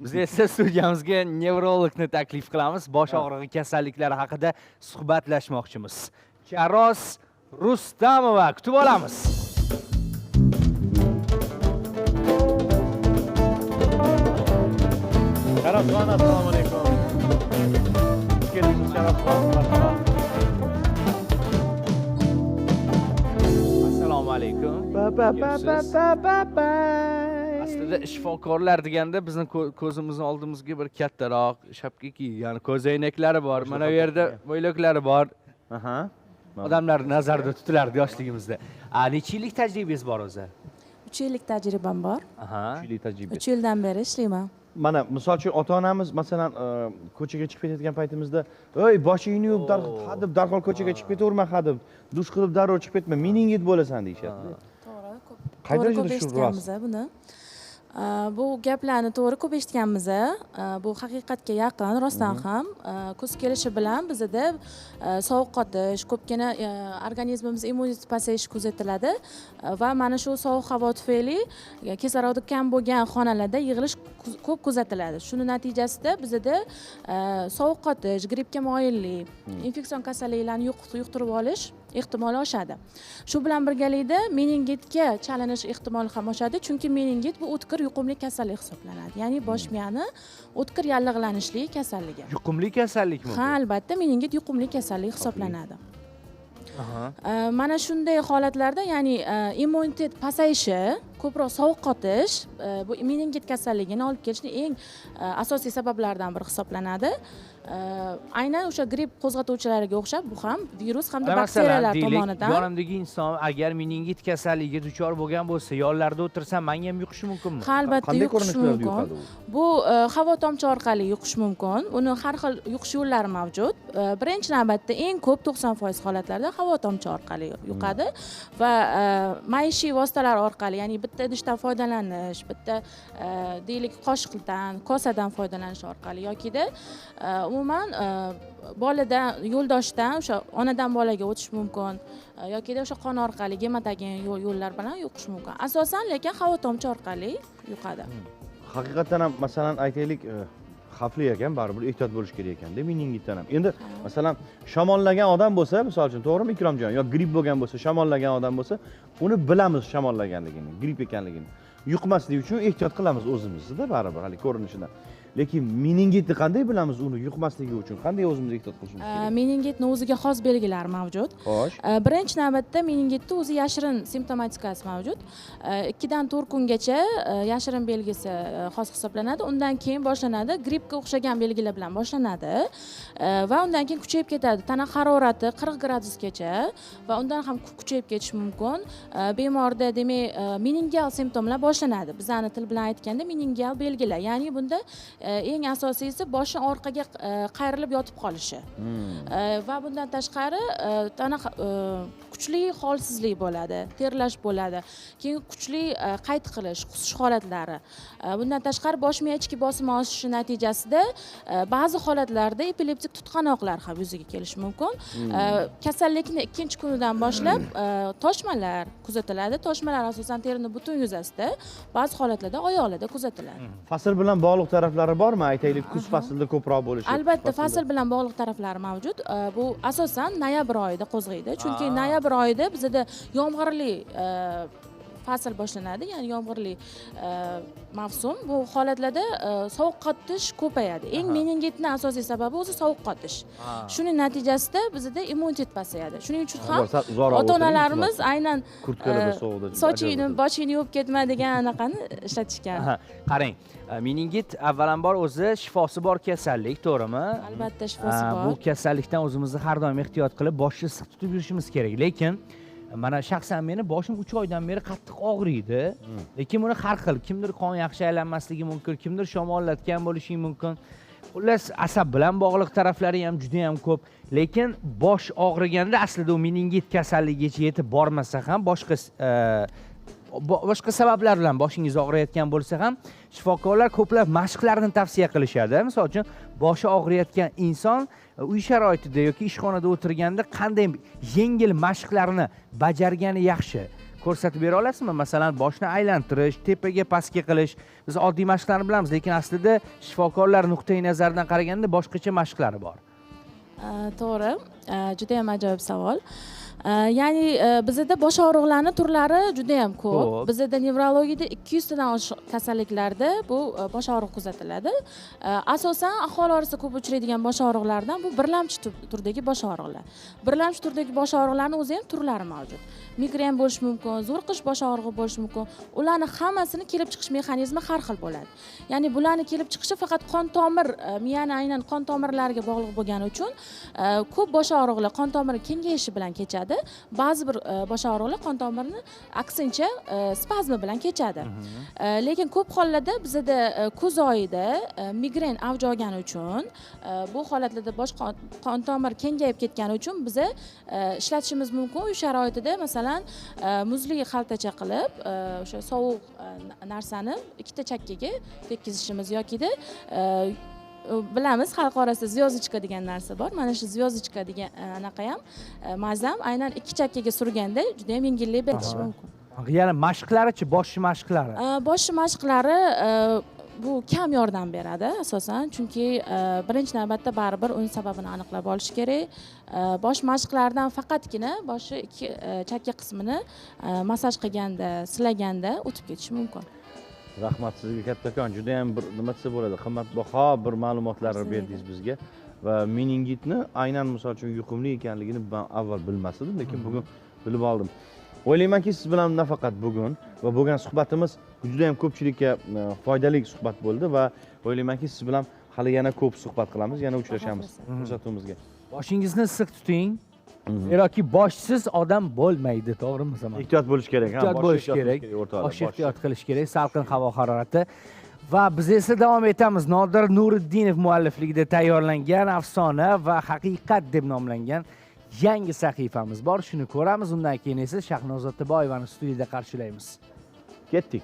biz esa studiyamizga nevrologni taklif qilamiz bosh og'rig'i kasalliklari haqida suhbatlashmoqchimiz charos rustamova kutib olamiz Sharafxon assalomu alaykum. Xush kelibsiz Sharafxon. Marhamat. assalomu alaykum Ba ba ba ba ba ba ba. Aslida shifokorlar deganda bizni ko- ko'zimizni oldimizga bir kattaroq shapka kiygan ko'zoynaklari bor. Mana bu yerda mo'yloklari bor. Aha. odamlar nazarda tutilardi yoshligimizda. A necha yillik tajribangiz bor o'zi? Uch yillik tajribam bor. Aha. Kuchli tajriba. uch yildan beri ishlayman Mana misol uchun ota-onamiz masalan e, ko'chaga chiqib ketayotgan paytimizda, "Ey, boshingni yuvib, hadeb darhol ko'chaga chiqib ketaverma hadeb, dush qilib darrov chiqib ketma, meningit bo'lasan" deyishadi. to'g'ri ko'p Qay to'g'ri darajada ko'p shu eshitganmiz buni bu gaplarni to'g'ri ko'p eshitganmiz bu haqiqatga yaqin rostdan ham kuz kelishi bilan bizada a, sovqotish ko'pgina organizmimiz immunitet pasayishi kuzatiladi va mana shu sovuq havo tufayli kislorodi kam bo'lgan xonalarda yig'ilish ko'p kuzatiladi shuni natijasida bizada a, sovqotish grippga moyillik infeksion kasalliklarni yuq- yuqtirib olish ehtimoli oshadi. Shu bilan birgalikda meningitga chalinish ehtimoli ham oshadi chunki meningit bu o'tkir yuqumli kasallik hisoblanadi. Ya'ni bosh miyani o'tkir yallig'lanishli kasalligi yuqumli kasallikmi ha albatta meningit yuqumli kasallik hisoblanadi. Mana shunday holatlarda ya'ni immunitet pasayishi ko'proq sovqotish e, bu meningit kasalligini olib kelishni eng e, asosiy sabablaridan biri hisoblanadi. E, aynan o'sha gripp qo'zg'atuvchilariga o'xshab bu ham virus hamda bakteriyalar tomonidan yonimdagi inson agar meningit kasalligiga duchor bo'lgan bo'lsa yonlarida o'tirsam menga ham yuqishi mumkinmi? Ha albatta yuqishi mumkin. bu havo tomchi orqali yuqishi mumkin. Uni har xil yuqish yo'llari mavjud. Birinchi navbatda eng ko'p to'qson foiz holatlarda havo tomchi orqali yuqadi va e, maishiy vositalar orqali ya'ni bitta idishdan foydalanish bitta e, deylik qoshiqdan kosadan foydalanish orqali yokida e, umuman e, boladan yo'ldoshdan o'sha onadan bolaga o'tish mumkin yokida o'sha qon orqali gematogen yo'llar bilan yuqish mumkin. Asosan lekin havo tomchi orqali yuqadi. Hmm. Haqiqatdan ham masalan aytaylik xavfli ekan baribir ehtiyot bo'lish kerak ekanda meningitdan ham endi masalan shamollagan odam bo'lsa misol uchun to'g'rimi ikromjon yo gripp bo'lgan bo'lsa shamollagan odam bo'lsa uni bilamiz shamollaganligini gripp ekanligini. Yuqmaslik uchun ehtiyot qilamiz o'zimizda baribir haligi ko'rinishidan lekin meningitni qanday bilamiz uni yuqmasligi uchun? Qanday o'zimiz ehtiyot qilishimiz E, kerak? meningitni o'ziga xos belgilari mavjud. Xo'sh. E, birinchi navbatda meningitni o'zi yashirin simptomatikasi mavjud. E, ikkidan to'rt kungacha e, yashirin belgisi e, xos hisoblanadi. Undan keyin boshlanadi grippga o'xshagan belgilar bilan boshlanadi. Va undan keyin kuchayib ketadi. Tana harorati qirq gradusgacha va undan ham ku- kuchayib ketishi mumkin. Bemorda demak e, meningial simptomlar boshlanadi. Bizani til bilan aytganda meningial belgilar. Ya'ni bunda eng asosiysi boshi orqaga e, qayrilib yotib qolishi. E, va bundan tashqari e, tana e, kuchli holsizlik bo'ladi terlash bo'ladi. Keyin kuchli e, qayt qilish qusish holatlari. E, bundan tashqari bosh miya ichki bosimi oshishi natijasida e, ba'zi holatlarda epileptik tutqanoqlar ham yuzaga kelishi mumkin. E, kasallikni ikkinchi kunidan boshlab toshmalar kuzatiladi. Toshmalar asosan terini butun yuzasida ba'zi holatlarda oyoqlarda kuzatiladi. Fasl bilan bog'liq taraflari bormi? Aytaylik kuz faslida ko'proq bo'lishi albatta fasl bilan bog'liq taraflari mavjud. Bu asosan noyabr oyida qo'zg'aydi. Chunki Ah. Noyabr oyida bizada yomg'irli e, fasl boshlanadi ya'ni yomg'irli e, mavsum. Bu holatlarda e, sovuq qotish ko'payadi. Eng meningitni asosiy sababi o'zi sovuq qotish Ha. shuning natijasida bizada immunitet pasayadi. Shuning uchun ham ota onalarimiz aynan e, sochingni boshingni yuvib ketma degan anaqani ishlatishgan. Qarang meningit avvalambor o'zi shifosi bor kasallik to'g'rimi? Albatta shifosi bor bu kasallikdan o'zimizni har doim ehtiyot qilib boshni issiq tutib yurishimiz kerak. Lekin mana shaxsan meni boshim uch oydan beri qattiq og'riydi. Lekin buni har xil kimdir qon yaxshi aylanmasligi mumkin kimdir shamollatgan bo'lishi mumkin. Xullas asab bilan bog'liq taraflari ham juda yam ko'p. Lekin bosh og'riganda aslida u meningit kasalligigacha yetib bormasa ham boshqa e, boshqa sabablar bilan boshingiz og'riyotgan bo'lsa ham shifokorlar ko'plab mashqlarni tavsiya qilishadi. Misol uchun boshi og'riyotgan inson e, uy sharoitida yoki ishxonada o'tirganda qanday yengil mashqlarni bajargani yaxshi. Ko'rsatib bera olasizmi? Masalan boshni aylantirish tepaga pastga qilish. Biz oddiy mashqlarni bilamiz lekin aslida shifokorlar nuqtai nazaridan qaraganda boshqacha mashqlari bor. E, to'g'ri. E, juda judayam ajoyib savol. uh, ya'ni bizada bosh og'riqlarni turlari judayam ko'p Ko'p. bizada nevrologiyada ikki yuztadan oshiq kasalliklarda bu bosh og'riq kuzatiladi asosan aholi orasida ko'p uchraydigan bosh og'riqlaridan bu birlamchi tur- turdagi bosh og'riqlar birlamchi turdagi bosh og'riqlarni o'zi ham turlari mavjud migren bo'lishi mumkin zo'rqish bosh og'rig'i bo'lishi mumkin ularni hammasini kelib chiqish mexanizmi har xil bo'ladi ya'ni bularni kelib chiqishi faqat qon tomir miyani aynan qon tomirlariga bog'liq bo'lgani uchun ko'p bosh og'riqlar qon tomiri kengayishi bilan kechadi ba'zi bir e, bosh og'riqlar qon tomirini aksincha e, spazmi bilan kechadi. E, lekin ko'p hollarda bizada kuz oyida migren avj olgani uchun bu holatlarda bosh qon, tomir kengayib ketgani uchun biza ishlatishimiz mumkin. Uy sharoitida masalan muzli xaltacha qilib o'sha sovuq narsani ikkita chakkaga tekkizishimiz yokida bilamiz xalq orasida zyozochka degan narsa bor mana shu zyozochka degan anaqa ham mazam aynan ikki chakkaga surganda juda yam yengillik berilishi mumkin yana mashqlarichi bosh mashqlari bosh mashqlari bu kam yordam beradi asosan chunki birinchi navbatda baribir uni sababini aniqlab olish kerak bosh mashqlaridan faqatgina boshi ikki chakka qismini massaj qilganda silaganda o'tib ketishi mumkin. Rahmat sizga kattakon juda yam bir nima desa bo'ladi qimmatbaho bir ma'lumotlarni Sizga. berdingiz bizga. Va meningitni aynan misol uchun yuqumli ekanligini man avval bilmas edim lekin bugun bilib oldim. O'ylaymanki siz bilan nafaqat bugun va bo'lgan suhbatimiz juda yam ko'pchilikka e, foydali suhbat bo'ldi va o'ylaymanki siz bilan hali yana ko'p suhbat qilamiz yana uchrashamiz ko'rsatuvimizga boshingizni issiq tuting Mhm. yoki boshsiz odam bo'lmaydi to'g'rimi zaman ehtiyot bo'lish kerak ehtiyot bo'lish kerak. bosh ehtiyot qilish kerak salqin havo harorati. Va biz esa davom etamiz. Nodir nuriddinov muallifligida tayyorlangan afsona va haqiqat deb nomlangan yangi sahifamiz bor. Shuni ko'ramiz. Undan keyin esa shahnoza otaboyevani studiyada qarshilaymiz. Ketdik